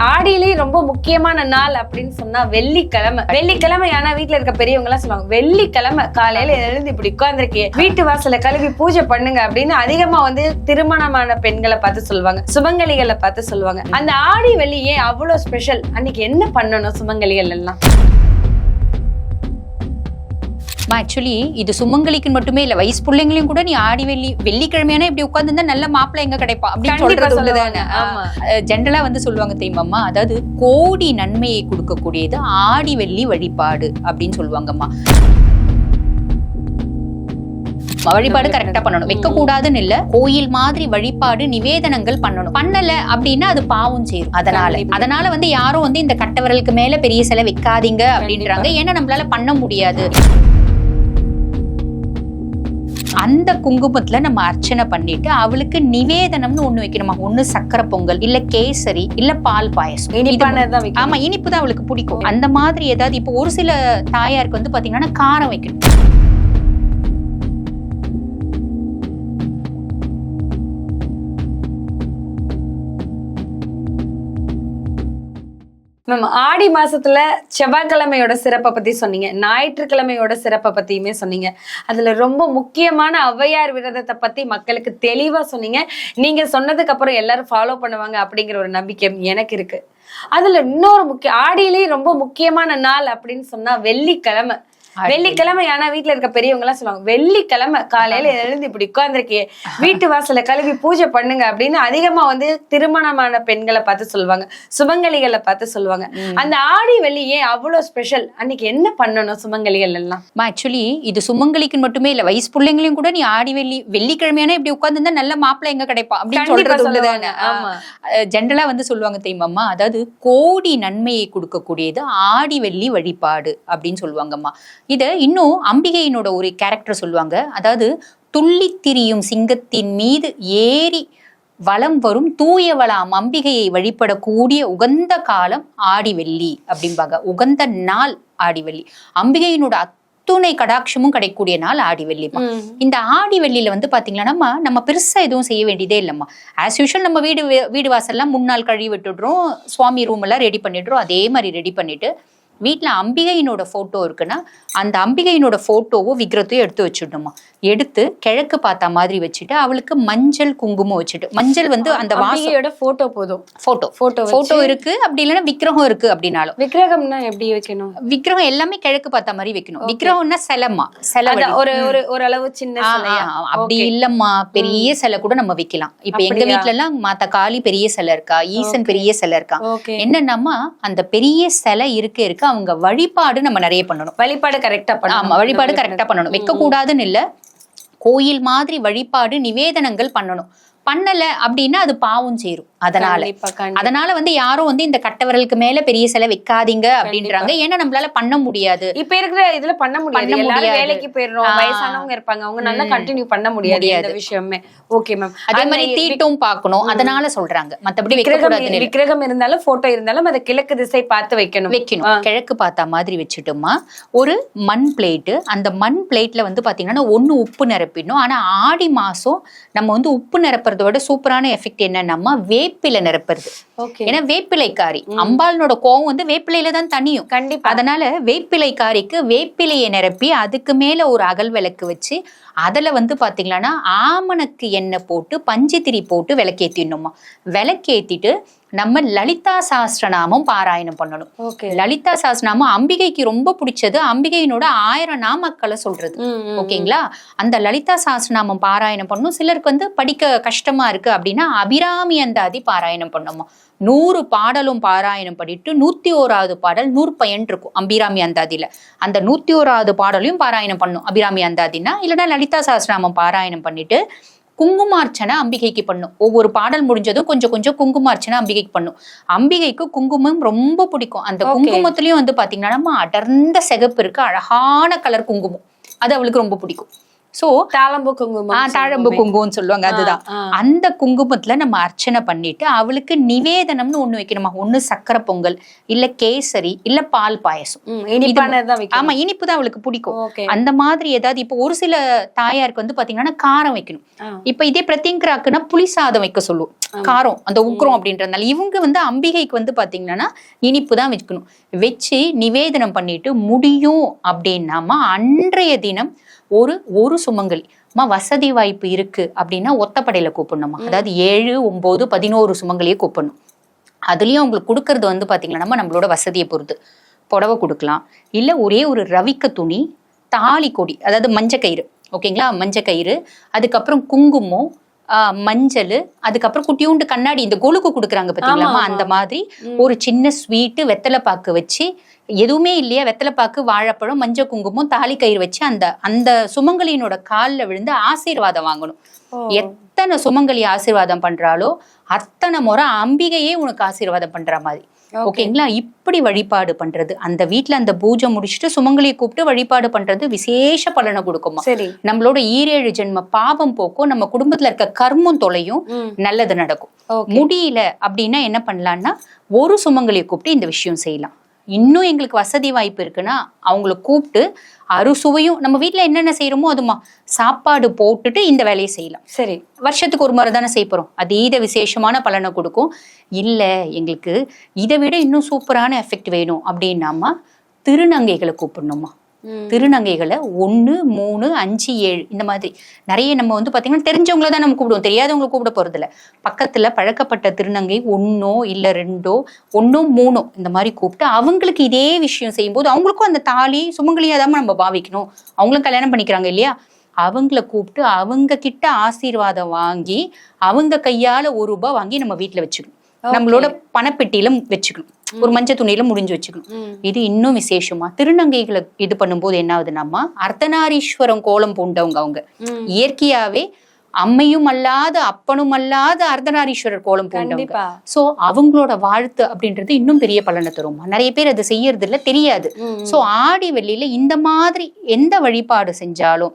ஆடியிலே ஆடியிலேயே ரொம்ப முக்கியமான நாள் அப்படின்னு சொன்னா வெள்ளிக்கிழமை. வெள்ளிக்கிழமை ஆனா வீட்டுல இருக்க பெரியவங்க எல்லாம் சொல்லுவாங்க வெள்ளிக்கிழமை காலையில எழுந்து இப்படி உட்கார்ந்துருக்கே வீட்டு வாசல்ல கழுவி பூஜை பண்ணுங்க அப்படின்னு அதிகமா வந்து திருமணமான பெண்களை பார்த்து சொல்லுவாங்க சுமங்கலிகளை பார்த்து சொல்லுவாங்க. அந்த ஆடி வெள்ளி ஏன் அவ்வளவு ஸ்பெஷல் அன்னைக்கு என்ன பண்ணணும் சுமங்கலிகள் எல்லாம்? ஆக்சுவலி இது சுமங்கலிக்கு மட்டுமே இல்ல வயசு பிள்ளைங்களையும் கூட நீ ஆடி வெள்ளி வெள்ளிக்கிழமையான இப்படி உட்கார்ந்து நல்ல மாப்பிள்ளை எங்க கிடைப்பா? அப்படின்னு சொல்றது. உள்ளதானே. ஜென்ரலா வந்து சொல்லுவாங்க தெரியுமாம்மா அதாவது கோடி நன்மையை கொடுக்கக்கூடியது ஆடி வெள்ளி வழிபாடு அப்படின்னு சொல்லுவாங்கம்மா. வழிபாடு கரெக்டா பண்ணணும். வைக்க கூடாதுன்னு இல்ல கோயில் மாதிரி வழிபாடு நிவேதனங்கள் பண்ணணும். பண்ணல அப்படின்னா அது பாவம் சேரும் அதனால. அதனால வந்து யாரும் வந்து இந்த கட்டவரலுக்கு மேல பெரிய சிலை வைக்காதீங்க அப்படின்றாங்க. ஏன்னா நம்மளால பண்ண முடியாது. அந்த குங்குமத்துல நம்ம அர்ச்சனை பண்ணிட்டு அவளுக்கு நிவேதனம்னு ஒண்ணு வைக்கணுமா? ஒண்ணு சக்கரை பொங்கல் இல்ல கேசரி இல்ல பால் பாயசம். ஆமா இனிப்பு தான் அவளுக்கு பிடிக்கும். அந்த மாதிரி ஏதாவது இப்போ ஒரு சில தாயாருக்கு வந்து பாத்தீங்கன்னா காரம் வைக்கணும். மேம் ஆடி மாசத்துல செவ்வாய்க்கிழமையோட சிறப்பை பத்தி சொன்னீங்க. ஞாயிற்றுக்கிழமையோட சிறப்பை பத்தியுமே சொன்னீங்க. அதுல ரொம்ப முக்கியமான ஔவையார் விரதத்தை பத்தி மக்களுக்கு தெளிவா சொன்னீங்க. நீங்க சொன்னதுக்கு அப்புறம் எல்லாரும் ஃபாலோ பண்ணுவாங்க அப்படிங்கிற ஒரு நம்பிக்கை எனக்கு இருக்கு. அதுல இன்னொரு முக்கிய ஆடியிலேயே ரொம்ப முக்கியமான நாள் அப்படின்னு சொன்னா வெள்ளிக்கிழமை. வெள்ளிக்கிழமை ஆனா வீட்ல இருக்க பெரியவங்க எல்லாம் சொல்லுவாங்க வெள்ளிக்கிழமை காலையில எழுந்து இப்படி உட்கார்ந்துருக்கே வீட்டு வாசல்ல கழுவி பூஜை பண்ணுங்க அப்படின்னு அதிகமா வந்து திருமணமான பெண்களை பார்த்து சொல்லுவாங்க சுமங்கலிகளை பார்த்து சொல்லுவாங்க. அந்த ஆடி வெள்ளி ஏன் அவ்வளவு ஸ்பெஷல் அன்னைக்கு என்ன பண்ணணும் சுமங்கலிகள் எல்லாம்? ஆக்சுவலி இது சுமங்கலிக்கு மட்டுமே இல்ல வயசு பிள்ளைங்களையும் கூட நீ ஆடி வெள்ளி வெள்ளிக்கிழமையான இப்படி உட்கார்ந்து நல்ல மாப்பிள்ளை எங்க கிடைப்பா? அப்படின்னு சொல்றது. உள்ளதானே. ஜென்ரலா வந்து சொல்லுவாங்க தெரியுமாம்மா அதாவது கோடி நன்மையை கொடுக்கக்கூடியது ஆடி வெள்ளி வழிபாடு அப்படின்னு சொல்லுவாங்கம்மா. இத இன்னும் அம்பிகையினோட ஒரு கேரக்டர் சொல்லுவாங்க. அதாவது துள்ளித் திரியும் சிங்கத்தின் மீது ஏறி வலம் வரும் தூயவளாம் அம்பிகையை வழிபடக்கூடிய உகந்த காலம் ஆடி வெள்ளி அப்படிம்பாங்க. உகந்த நாள் ஆடி வெள்ளி அம்பிகையினோட அத்துணை கடாட்சமும் கிடைக்கக்கூடிய நாள் ஆடி வெள்ளிமா இந்த ஆடி வெள்ளியில வந்து பாத்தீங்கன்னா நம்ம நம்ம பெருசா எதுவும் செய்ய வேண்டியதே இல்லம்மா. ஆஸ் யூஷுவல் நம்ம வீடு வீடு வாசல்லாம் முன்னாள் கழுவி விட்டுடுறோம். சுவாமி ரூம் எல்லாம் ரெடி பண்ணிடுறோம். அதே மாதிரி ரெடி பண்ணிட்டு வீட்ல அம்பிகையினோட போட்டோ இருக்குன்னா அந்த அம்பிகையினோட போட்டோவோ விக்கிரத்தையும் எடுத்து வச்சிடணுமா? எடுத்து கிழக்கு பார்த்த மாதிரி வச்சுட்டு அவளுக்கு மஞ்சள் குங்குமம் வச்சுட்டு மஞ்சள் வந்து அந்த வாசம். அம்பிகையோட போட்டோ போதும். போட்டோ போட்டோ போட்டோ இருக்கு அப்படி இல்லைன்னா விக்கிரகம் இருக்கு அப்படின்னாலும். விக்கிரகம்னா எப்படி வைக்கணும்? விக்கிரகம் எல்லாமே கிழக்கு பார்த்த மாதிரி வைக்கணும். விக்கிரகம்னா சிலம்மா. சிலை. ஒரு ஒரு ஓரளவு சின்ன அப்படி. இல்லம்மா. பெரிய சிலை கூட நம்ம வைக்கலாம். இப்ப எங்க? வீட்ல எல்லாம் மாதா காளி பெரிய சிலை இருக்கா ஈசன் பெரிய சிலை இருக்கா? ஓகே என்னன்னாமா அந்த பெரிய சிலை இருக்க இருக்க அவங்க வழிபாடு நம்ம நிறைய பண்ணணும். வழிபாடு கரெக்டா பண்ணணும். ஆமா வழிபாடு கரெக்டா பண்ணணும். வைக்க கூடாதுன்னு இல்ல. கோயில் மாதிரி வழிபாடு நிவேதனங்கள் பண்ணணும். பண்ணல அப்படின்னா அது பாவம் சேரும். அதனால. அதனால வந்து யாரும் வந்து இந்த கட்டவரலுக்கு மேல பெரிய சிலை வைக்காதீங்க அப்படின்றாங்க. ஏன்னா நம்மளால பண்ண முடியாது. இப்ப இருக்கிற இதுல பண்ண முடியாது. பண்ண எல்லாரும் முடியாது. வேலைக்கு போயிடுறோம். வயசானவங்க இருப்பாங்க. அவங்க நல்லா கண்டினியூ பண்ண முடியாது. இந்த விஷயமே. ஓகே மேம் அதே மாதிரி தீட்டும் பார்க்கணும். அதனால சொல்றாங்க. மத்தபடி வைக்க விக்கிரகம் இருந்தாலும் போட்டோ இருந்தாலும் அதை கிழக்கு திசை பார்த்து வைக்கணும். வைக்கணும். கிழக்கு பார்த்தா மாதிரி வச்சுட்டோமா? ஒரு மண் பிளேட்டு அந்த மண் பிளேட்ல வந்து பாத்தீங்கன்னா ஒண்ணு உப்பு நிரப்பிடணும். ஆனா ஆடி மாசம் நம்ம வந்து உப்பு நிரப்புறத விட சூப்பரான எஃபெக்ட் என்னன்னா வேப்பிலை நிரப்புறது. ஓகே. ஏன்னா வேப்பிலைக்காரி அம்பாளனோட கோவம் வந்து வேப்பிலையில தான் தனியும். கண்டிப்பா. அதனால வேப்பிலைக்காரிக்கு வேப்பிலையை நிரப்பி அதுக்கு மேல ஒரு அகல் விளக்கு வச்சு அதுல வந்து பாத்தீங்கன்னா ஆமணக்கு எண்ணெய் போட்டு பஞ்சுத்திரி போட்டு விளக்கேத்திடணுமா? விளக்கேத்திட்டு நம்ம லலிதா சாஸ்திரநாமம் பாராயணம் பண்ணணும். ஓகே. லலிதா சாஸ்திரநாமம் அம்பிகைக்கு ரொம்ப பிடிச்சது. அம்பிகையினோட ஆயிரம் நாமக்களை சொல்றது. ஓகேங்களா? அந்த லலிதா சாஸ்திரநாமம் பாராயணம் பண்ணும் சிலருக்கு வந்து படிக்க கஷ்டமா இருக்கு அப்படின்னா அபிராமி அந்தாதி பாராயணம் பண்ணுமா நூறு பாடலும் பாராயணம் பண்ணிட்டு நூத்தி ஓராவது பாடல் நூறு பயன் இருக்கும் அபிராமி அந்தாதியில. அந்த நூத்தி ஓராவது பாடலையும் பாராயணம் பண்ணும். அபிராமி அந்தாதினா இல்லைன்னா லலிதா சாஸ்திரநாமம் பாராயணம் பண்ணிட்டு குங்குமார்ச்சனை அம்பிகைக்கு பண்ணும். ஒவ்வொரு பாடல் முடிஞ்சதும் கொஞ்சம் கொஞ்சம் குங்குமார்ச்சனை அம்பிகைக்கு பண்ணும். அம்பிகைக்கு குங்குமம் ரொம்ப பிடிக்கும். அந்த. குங்குமத்திலயும் வந்து பாத்தீங்கன்னா நம்ம அடர்ந்த சிகப்பு இருக்கு அழகான கலர் குங்குமம். அது அவளுக்கு ரொம்ப பிடிக்கும். சோ தாளம்பு குங்குமம் தாழம்பு குங்குமம்னு சொல்லுவாங்க அதுதான். அந்த குங்குமத்துல நம்ம அர்ச்சனை பண்ணிட்டு அவளுக்கு நிவேதனம்னு ஒண்ணு வைக்கணுமா? ஒண்ணு சக்கரை பொங்கல் இல்ல கேசரி இல்ல பால் பாயசம். ஆமா இனிப்பு தான் அவளுக்கு பிடிக்கும். அந்த மாதிரி ஏதாவது இப்போ ஒரு சில தாயாருக்கு வந்து பாத்தீங்கன்னா காரம் வைக்கணும். இப்ப இதே பிரத்யங்கராக்குன்னா புளி சாதம் வைக்க சொல்லுவோம். காரம் அந்த உக்ரம் அப்படின்றதுனால. இவங்க வந்து அம்பிகைக்கு வந்து பாத்தீங்கன்னா இனிப்பு தான் வைக்கணும் வச்சு நிவேதனம் பண்ணிட்டு முடியும் அப்படின்னாமா அன்றைய தினம் ஒரு ஒரு சுமங்கலி. அம்மா வசதி வாய்ப்பு இருக்கு அப்படின்னா ஒத்தப்படையில கூப்பிடணுமா அதாவது ஏழு ஒன்பது பதினோரு சுமங்கலியை கூப்பிடணும். அதுலயும் அவங்களுக்கு கொடுக்கறது வந்து பாத்தீங்கன்னா நம்ம நம்மளோட வசதியை பொறுத்து. புடவை கொடுக்கலாம். இல்ல ஒரே ஒரு ரவிக்க துணி தாலி கொடி அதாவது மஞ்சள் கயிறு ஓகேங்களா? மஞ்சள் கயிறு அதுக்கப்புறம் குங்குமம் மஞ்சள் அதுக்கப்புறம் குட்டியூண்டு கண்ணாடி இந்த கொலுக்கு கொடுக்குறாங்க பாத்தீங்களாமா அந்த மாதிரி ஒரு சின்ன ஸ்வீட்டு வெத்தலை பாக்கு வச்சு எதுவுமே இல்லையா? வெத்தலை பாக்கு வாழைப்பழம் மஞ்சள் குங்குமம் தாலி கயிறு வச்சு அந்த அந்த சுமங்கலியினோட கால்ல விழுந்து ஆசீர்வாதம் வாங்கணும். எத்தனை சுமங்கலி ஆசீர்வாதம் பண்றாளோ அத்தனை முறை அம்பிகையே உனக்கு ஆசீர்வாதம் பண்ற மாதிரி. ஓகேங்களா? இப்படி வழிபாடு பண்றது. அந்த வீட்ல அந்த பூஜை முடிச்சுட்டு சுமங்கலியை கூப்பிட்டு வழிபாடு பண்றது விசேஷ பலனை கொடுக்குமா? சரி. நம்மளோட ஈரேழு ஜென்ம பாவம் போக்கும் நம்ம குடும்பத்துல இருக்க கர்மம் தொலையும். நல்லது நடக்கும். முடியல அப்படின்னா என்ன பண்ணலாம்னா ஒரு சுமங்கலியை கூப்பிட்டு இந்த விஷயம் செய்யலாம். இன்னும் எங்களுக்கு வசதி வாய்ப்பு இருக்குன்னா அவங்கள கூப்பிட்டு அறுசுவையும் நம்ம வீட்ல என்னென்ன செய்யறோமோ அதுமா சாப்பாடு போட்டுட்டு இந்த வேலையை செய்யலாம். சரி. வருஷத்துக்கு ஒரு முறை தானே செய்ய போறோம் அதீத விசேஷமான பலனை கொடுக்கும். இல்ல எங்களுக்கு இதை விட இன்னும் சூப்பரான எஃபெக்ட் வேணும் அப்படின்னாமா திருநங்கைகளை கூப்பிடணுமா. திருநங்கைகளை ஒன்று மூணு அஞ்சு ஏழு இந்த மாதிரி. நிறைய நம்ம வந்து பார்த்தீங்கன்னா தெரிஞ்சவங்கள தான் நம்ம கூப்பிடுவோம். தெரியாதவங்களை கூப்பிட போகிறதில்ல பக்கத்துல பழக்கப்பட்ட திருநங்கை ஒன்னோ இல்லை ரெண்டோ ஒன்னோ மூணோ இந்த மாதிரி கூப்பிட்டு அவங்களுக்கு இதே விஷயம் செய்யும்போது அவங்களுக்கும் அந்த தாலி சுமங்கலியாக தான் நம்ம பாவிக்கணும். அவங்களும் கல்யாணம் பண்ணிக்கிறாங்க இல்லையா? அவங்கள கூப்பிட்டு அவங்க கிட்ட ஆசீர்வாதம் வாங்கி அவங்க கையால ஒரு ரூபாய் வாங்கி நம்ம வீட்டில் வச்சுக்கணும். நம்மளோட பணப்பெட்டியில வச்சுக்கணும். ஒரு மஞ்சள் துணியில முடிஞ்சு வச்சுக்கணும். இது இன்னும் விசேஷமா. திருநங்கைகளை இது பண்ணும்போது என்ன ஆகுதுன்னாமா அர்த்தநாரீஸ்வரம் கோலம் பூண்டவங்க அவங்க. இயற்கையாவே அம்மையும் அல்லாத அப்பனும் அல்லாத அர்த்தநாரீஸ்வரர் கோலம் பூண்டவங்க. சோ அவங்களோட வாழ்த்து அப்படின்றது இன்னும் பெரிய பலனை தரும்? நிறைய பேர் அது செய்யறது இல்ல தெரியாது. சோ ஆடி வெள்ளியில இந்த மாதிரி எந்த வழிபாடு செஞ்சாலும்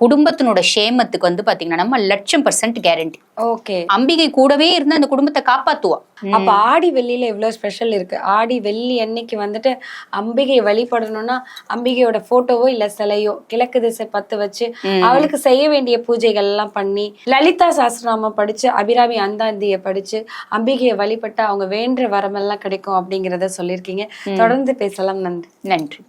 குடும்பத்தினோட சேமத்துக்கு வந்து பாத்தீங்கன்னா நம்ம லட்சம் பர்சன்ட் கேரண்டி ஓகே. அம்பிகை கூடவே இருந்து அந்த குடும்பத்தை காப்பாத்துவா. அப்ப ஆடி வெள்ளியில இவ்வளவு ஸ்பெஷல் இருக்கு. ஆடி வெள்ளி அன்னைக்கு வந்துட்டு அம்பிகையை வழிபடணும்னா அம்பிகையோட போட்டோவோ இல்ல சிலையோ கிழக்கு திசை பத்து வச்சு அவளுக்கு செய்ய வேண்டிய பூஜைகள் எல்லாம் பண்ணி லலிதா சாஸ்திரநாமம் படிச்சு அபிராமி அந்தாந்திய படிச்சு அம்பிகையை வழிபட்டு அவங்க வேண்டுற வரமெல்லாம் கிடைக்கும் அப்படிங்கறத சொல்லியிருக்கீங்க. தொடர்ந்து பேசலாம். நன்றி. நன்றி.